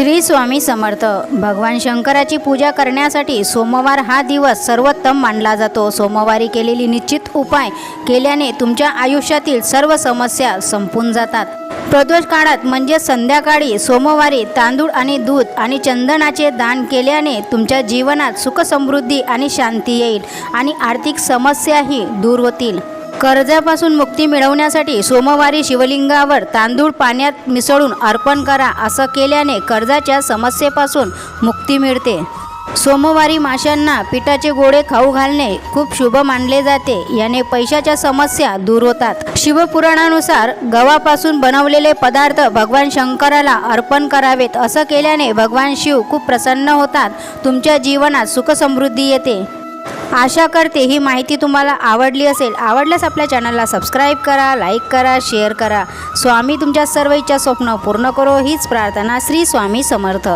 श्री स्वामी समर्थ. भगवान शंकराची पूजा करण्यासाठी सोमवार हा दिवस सर्वोत्तम मानला जातो. सोमवारी केलेली निश्चित उपाय केल्याने तुमच्या आयुष्यातील सर्व समस्या संपून जातात. प्रदोष काळात म्हणजे संध्याकाळी सोमवारी तांदूळ आणि दूध आणि चंदनाचे दान केल्याने तुमच्या जीवनात सुखसमृद्धी आणि शांती येईल आणि आर्थिक समस्याही दूर होतील. कर्जापासून मुक्ती मिळवण्यासाठी सोमवारी शिवलिंगावर तांदूळ पाण्यात मिसळून अर्पण करा असं केल्याने कर्जाच्या समस्येपासून मुक्ती मिळते. सोमवारी माशांना पिठाचे गोळे खाऊ घालणे खूप शुभ मानले जाते. याने पैशाच्या समस्या दूर होतात. शिवपुराणानुसार गव्हापासून बनवलेले पदार्थ भगवान शंकराला अर्पण करावेत असं केल्याने भगवान शिव खूप प्रसन्न होतात. तुमच्या जीवनात सुखसमृद्धी येते. आशा करते ही माहिती तुम्हाला आवडली असेल. आवडल्यास आपल्या चॅनलला सबस्क्राईब करा लाईक करा शेअर करा. स्वामी तुमच्या सर्व इच्छा स्वप्न पूर्ण करो. हीच प्रार्थना श्री स्वामी समर्थ.